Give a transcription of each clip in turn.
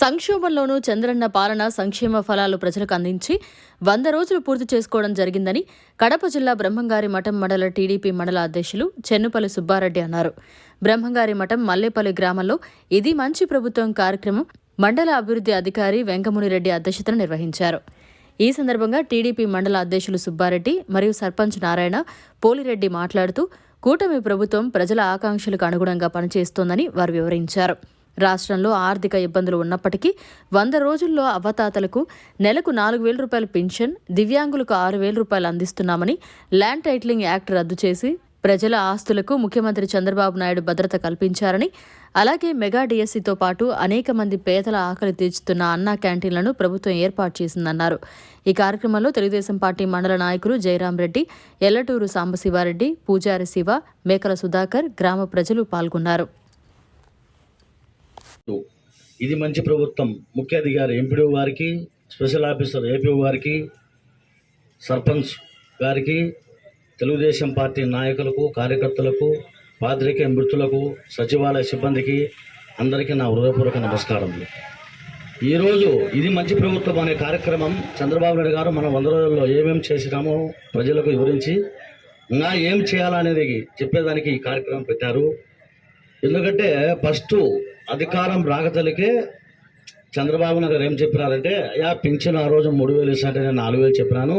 సంక్షోభంలోనూ చంద్రన్న పాలన సంక్షేమ ఫలాలు ప్రజలకు అందించి వంద రోజులు పూర్తి చేసుకోవడం జరిగిందని కడప జిల్లా బ్రహ్మంగారి మఠం మండల టీడీపీ మండల అధ్యక్షులు చెన్నుపల్లి సుబ్బారెడ్డి అన్నారు. బ్రహ్మంగారి మఠం మల్లేపల్లి గ్రామంలో ఇది మంచి ప్రభుత్వం కార్యక్రమం మండల అభివృద్ధి అధికారి వెంకమునిరెడ్డి అధ్యక్షతన నిర్వహించారు. ఈ సందర్భంగా టీడీపీ మండల అధ్యక్షులు సుబ్బారెడ్డి మరియు సర్పంచ్ నారాయణ పోలిరెడ్డి మాట్లాడుతూ కూటమి ప్రభుత్వం ప్రజల ఆకాంక్షలకు అనుగుణంగా పనిచేస్తోందని వారు వివరించారు. రాష్ట్రంలో ఆర్థిక ఇబ్బందులు ఉన్నప్పటికీ వంద రోజుల్లో అవతాతలకు నెలకు నాలుగు వేల రూపాయల పింఛన్ దివ్యాంగులకు ఆరు వేల రూపాయలు అందిస్తున్నామని ల్యాండ్ టైటిలింగ్ యాక్ట్ రద్దు చేసి ప్రజల ఆస్తులకు ముఖ్యమంత్రి చంద్రబాబు నాయుడు భద్రత కల్పించారని అలాగే మెగా డిఎస్సితో పాటు అనేక మంది పేదల ఆకలి తీర్చుతున్న అన్నా క్యాంటీన్లను ప్రభుత్వం ఏర్పాటు చేసిందన్నారు. ఈ కార్యక్రమంలో తెలుగుదేశం పార్టీ మండల నాయకులు జయరాం రెడ్డి ఎల్లటూరు సాంబశివారెడ్డి పూజారి శివ మేకల సుధాకర్ గ్రామ ప్రజలు పాల్గొన్నారు. ఇది మంచి ప్రభుత్వం. ముఖ్య అధికారి ఎంపీడీ వారికి స్పెషల్ ఆఫీసర్ ఏపీ వారికి సర్పంచ్ గారికి తెలుగుదేశం పార్టీ నాయకులకు కార్యకర్తలకు పాత్రిక మృతులకు సచివాలయ సిబ్బందికి అందరికీ నా హృదయపూర్వక నమస్కారములు ఈరోజు ఇది మంచి ప్రభుత్వం అనే కార్యక్రమం చంద్రబాబు నాయుడు గారు మనం వంద రోజుల్లో ఏమేమి చేసినామో ప్రజలకు వివరించి ఇంకా ఏం చేయాలనేది చెప్పేదానికి ఈ కార్యక్రమం పెట్టారు. ఎందుకంటే ఫస్ట్ అధికారం రాగతలికే చంద్రబాబు నాయుడు ఏం చెప్పినారంటే యా పింఛన్ ఆ రోజు మూడు వేలు ఇస్తాంటే నేను నాలుగు వేలు చెప్పినాను.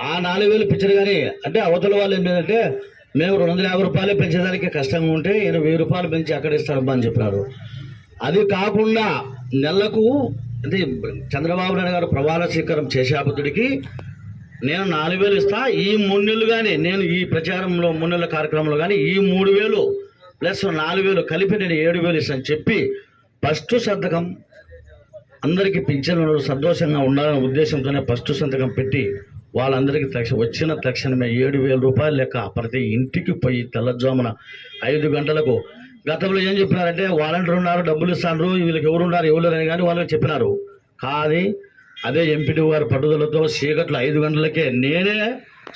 ఆ నాలుగు వేలు పెంచరు కానీ అంటే అవతల వాళ్ళు ఏం లేదంటే మేము రెండు వందల యాభై రూపాయలే పెంచేదానికి కష్టంగా ఉంటే ఈయన వెయ్యి రూపాయలు పెంచి అక్కడ ఇస్తారమ్మా అని చెప్పినారు. అది కాకుండా నెలకు అంటే చంద్రబాబు నాయుడు గారు ప్రమాణ స్వీకారం చేసేపతుడికి నేను నాలుగు వేలు ఇస్తా ఈ మూడు నెలలు కానీ నేను ఈ ప్రచారంలో మూడు నెలల కార్యక్రమంలో కానీ ఈ మూడు వేలు ప్లస్ నాలుగు వేలు కలిపి నేను ఏడు వేలు ఇస్తాను చెప్పి ఫస్ట్ సంతకం అందరికీ పింఛన్లు సంతోషంగా ఉండాలనే ఉద్దేశంతోనే ఫస్ట్ సంతకం పెట్టి వాళ్ళందరికీ తక్ష వచ్చిన తక్షణమే ఏడు వేల రూపాయలు లెక్క ప్రతి ఇంటికి పోయి తెల్లజామున ఐదు గంటలకు. గతంలో ఏం చెప్పినారంటే వాలంటీర్ ఉన్నారు డబ్బులు ఇస్తాను వీళ్ళకి ఎవరు ఉన్నారు ఎవరు కానీ వాళ్ళకి చెప్పినారు. కానీ అదే ఎంపీటీ వారి పట్టుదలతో చీకట్లు ఐదు గంటలకే నేనే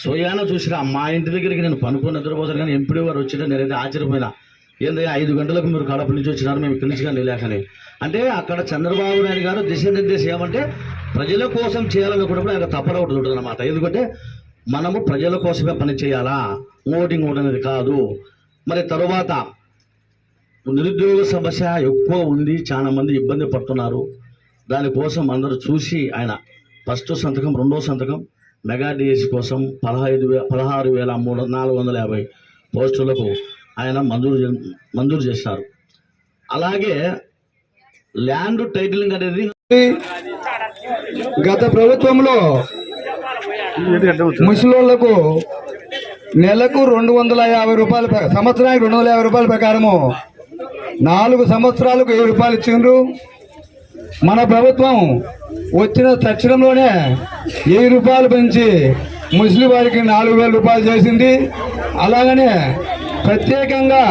స్వయాన చూసిన మా ఇంటి దగ్గరికి నేను పనుకుని నిద్రపోతాను కానీ ఎంపీడీ వారు వచ్చిన నేనైతే ఆశ్చర్యపోయినా. ఏంది ఐదు గంటలకు మీరు కడప నుంచి వచ్చినారు మేము ఇక్కడి నుంచి కానీ లేకని అంటే అక్కడ చంద్రబాబు నాయుడు గారు దిశానిర్దేశం ఏమంటే ప్రజల కోసం చేయాలనుకున్నప్పుడు ఆయన తప్పన ఒకటి ఉంటుంది అనమాట ఎందుకంటే మనము ప్రజల కోసమే పని చేయాలా? ఓటింగ్ ఉండనేది అనేది కాదు. మరి తరువాత నిరుద్యోగ సమస్య ఎక్కువ ఉంది చాలా మంది ఇబ్బంది పడుతున్నారు. దానికోసం అందరూ చూసి ఆయన ఫస్ట్ సంతకం రెండో సంతకం మెగా డిఎస్సి కోసం పదహైదు వే పదహారు వేల మూడు నాలుగు వందల యాభై పోస్టులకు ఆయన మంజూరు చే- మంజూరు చేశారు. అలాగే ల్యాండ్ టైటిలింగ్ అనేది గత ప్రభుత్వంలో ముసలోళ్ళకు నెలకు రెండు వందల యాభై రూపాయలు సంవత్సరానికి రెండు వందల యాభై రూపాయల ప్రకారము నాలుగు సంవత్సరాలకు వెయ్యి రూపాయలు ఇచ్చిండ్రు. మన ప్రభుత్వం వచ్చిన తక్షణంలోనే వెయ్యి రూపాయలు పెంచి ముస్లిం వారికి నాలుగు వేల రూపాయలు చేసింది. అలాగనే ప్రత్యేకంగా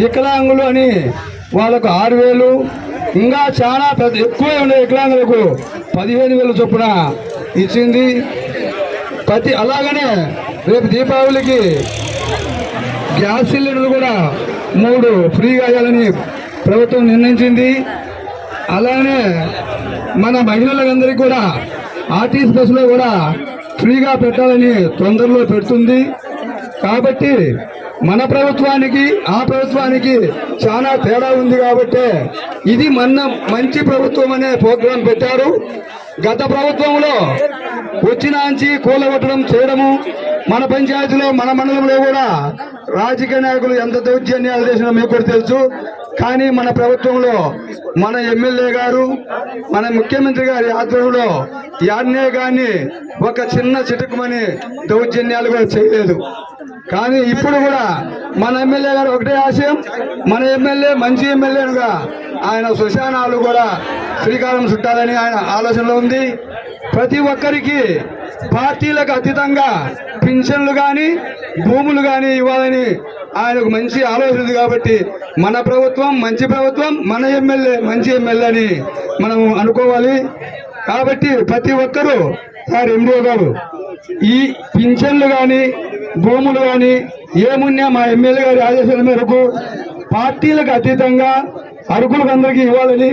వికలాంగులు అని వాళ్ళకు ఆరు వేలు ఇంకా చాలా పెద్ద ఎక్కువ ఉండే వికలాంగులకు పదిహేను వేలు చొప్పున ఇచ్చింది. ప్రతి అలాగనే రేపు దీపావళికి గ్యాస్ సిలిండర్లు కూడా మూడు ఫ్రీగా ఇవ్వాలని ప్రభుత్వం నిర్ణయించింది. అలానే మన మహిళలందరికీ కూడా ఆర్టీసీ బస్సులో కూడా ఫ్రీగా పెట్టాలని తొందరలో పెడుతుంది. కాబట్టి మన ప్రభుత్వానికి ఆ ప్రభుత్వానికి చాలా తేడా ఉంది కాబట్టి ఇది మన మంచి ప్రభుత్వం అనే ప్రోగ్రాం పెట్టారు. గత ప్రభుత్వంలో వచ్చినాంచి కూలగొట్టడం చేయడము మన పంచాయతీలో మన మండలంలో కూడా రాజకీయ నాయకులు ఎంత దౌర్జన్యాలు చేసినా మీకు కూడా తెలుసు. కానీ మన ప్రభుత్వంలో మన ఎమ్మెల్యే గారు మన ముఖ్యమంత్రి గారి ఆధ్వర్యంలో యాడ్నే కానీ ఒక చిన్న చిటుకుమని దౌర్జన్యాలు కూడా చేయలేదు. కానీ ఇప్పుడు కూడా మన ఎమ్మెల్యే గారు ఒకటే ఆశయం మన ఎమ్మెల్యే మంచి ఎమ్మెల్యేనుగా ఆయన సుశానాలు కూడా శ్రీకారం చుట్టాలని ఆయన ఆలోచనలో ఉంది. ప్రతి ఒక్కరికి పార్టీలకు అతీతంగా పింఛన్లు కానీ భూములు కానీ ఇవ్వాలని ఆయనకు మంచి ఆలోచన ఉంది కాబట్టి మన ప్రభుత్వం మంచి ప్రభుత్వం మన ఎమ్మెల్యే మంచి ఎమ్మెల్యే అని మనం అనుకోవాలి. కాబట్టి ప్రతి ఒక్కరూ సార్ ఎండిఓ గారు ఈ పింఛన్లు కానీ భూములు కానీ ఏమున్నా మా ఎమ్మెల్యే గారి ఆదేశాల మేరకు పార్టీలకు అతీతంగా అర్హులకు అందరికీ ఇవ్వాలని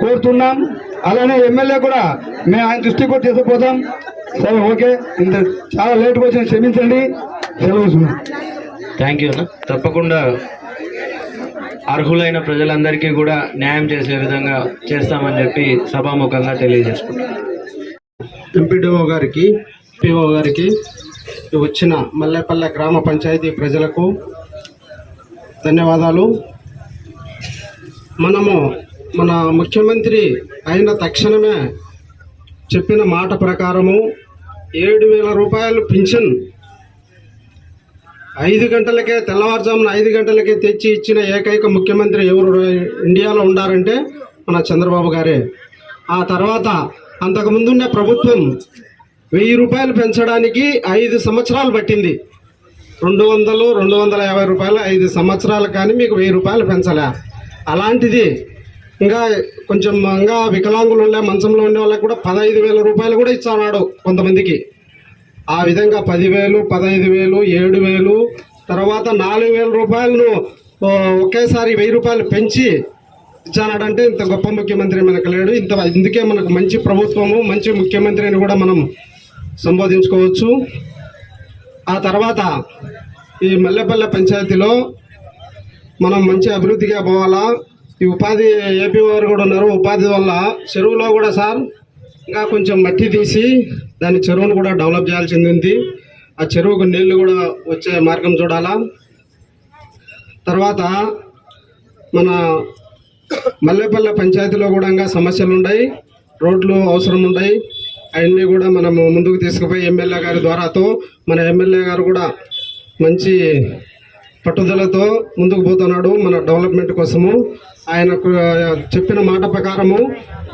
కోరుతున్నాం. అలానే ఎమ్మెల్యే కూడా మేము ఆయన దృష్టికి కూడా తీసుకుపోతాం. సరే ఓకే. ఇంత చాలా లేట్గా వచ్చిన క్షమించండి. సెలవు. థ్యాంక్ యూ అన్న. తప్పకుండా అర్హులైన ప్రజలందరికీ కూడా న్యాయం చేసే విధంగా చేస్తామని చెప్పి సభాముఖంగా తెలియజేసుకుంటాం ఎంపీడీఓ గారికి పిఓ గారికి వచ్చిన మల్లెపల్లె గ్రామ పంచాయతీ ప్రజలకు ధన్యవాదాలు. మనము మన ముఖ్యమంత్రి అయిన తక్షణమే చెప్పిన మాట ప్రకారము ఏడు వేల రూపాయలు పింఛన్ ఐదు గంటలకే తెల్లవారుజామున ఐదు గంటలకే తెచ్చి ఇచ్చిన ఏకైక ముఖ్యమంత్రి ఎవరు ఇండియాలో ఉండారంటే మన చంద్రబాబు గారే. ఆ తర్వాత అంతకు ముందున్న ప్రభుత్వం వెయ్యి రూపాయలు పెంచడానికి ఐదు సంవత్సరాలు పట్టింది. రెండు వందలు రెండు వందల యాభై రూపాయలు ఐదు సంవత్సరాలు కానీ మీకు వెయ్యి రూపాయలు పెంచలే. అలాంటిది ఇంకా కొంచెం ఇంకా వికలాంగులు ఉండే మంచంలో ఉండే వాళ్ళకి కూడా పదహైదు వేల రూపాయలు కూడా ఇచ్చాడు కొంతమందికి. ఆ విధంగా పదివేలు పదహైదు వేలు ఏడు వేలు తర్వాత నాలుగు వేల రూపాయలను ఒకేసారి వెయ్యి రూపాయలు పెంచి ఇచ్చానాడంటే ఇంత గొప్ప ముఖ్యమంత్రి మనకు లేడు. ఇంత ఇందుకే మనకు మంచి ప్రభుత్వము మంచి ముఖ్యమంత్రి అని కూడా మనం సంబోధించుకోవచ్చు. ఆ తర్వాత ఈ మల్లెపల్లె పంచాయతీలో మనం మంచి అభివృద్ధిగా పోవాలా. ఈ ఉపాధి ఏపీ వారు కూడా ఉన్నారు. ఉపాధి వల్ల చెరువులో కూడా సార్ ఇంకా కొంచెం మట్టి తీసి దాని చెరువును కూడా డెవలప్ చేయాల్సింది ఉంది. ఆ చెరువుకు నీళ్ళు కూడా వచ్చే మార్గం చూడాలా. తర్వాత మన మల్లెపల్లె పంచాయతీలో కూడా ఇంకా సమస్యలు ఉన్నాయి. రోడ్లు అవసరం ఉన్నాయి. అవన్నీ కూడా మనము ముందుకు తీసుకుపోయి ఎమ్మెల్యే గారి ద్వారాతో మన ఎమ్మెల్యే గారు కూడా మంచి పట్టుదలతో ముందుకు పోతున్నాడు మన డెవలప్మెంట్ కోసము. ఆయనకు చెప్పిన మాట ప్రకారము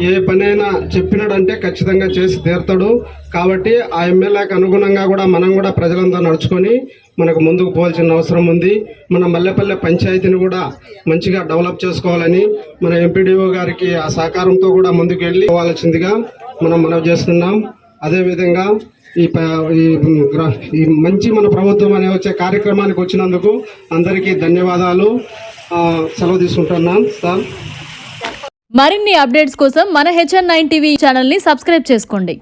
ఏ పనైనా చెప్పినాడంటే ఖచ్చితంగా చేసి తీరుతాడు. కాబట్టి ఆ ఎమ్మెల్యేకి అనుగుణంగా కూడా మనం కూడా ప్రజలంతా నడుచుకొని మనకు ముందుకు పోవాల్సిన అవసరం ఉంది. మన మల్లెపల్లె పంచాయతీని కూడా మంచిగా డెవలప్ చేసుకోవాలని మన ఎంపీడీఓ గారికి ఆ సహకారంతో కూడా ముందుకు వెళ్ళి పోవాల్సిందిగా మనం మనవి చేస్తున్నాం అదేవిధంగా ఈ ప- ఈ ఈ మంచి మన ప్రభుత్వం అనే వచ్చే కార్యక్రమానికి వచ్చినందుకు అందరికీ ధన్యవాదాలు. సెలవు తీసుకుంటున్నాం సార్. మరిన్ని అప్డేట్స్ కోసం మన హెచ్ఎన్ నైన్ టీవీ ఛానల్ని సబ్స్క్రైబ్ చేసుకోండి.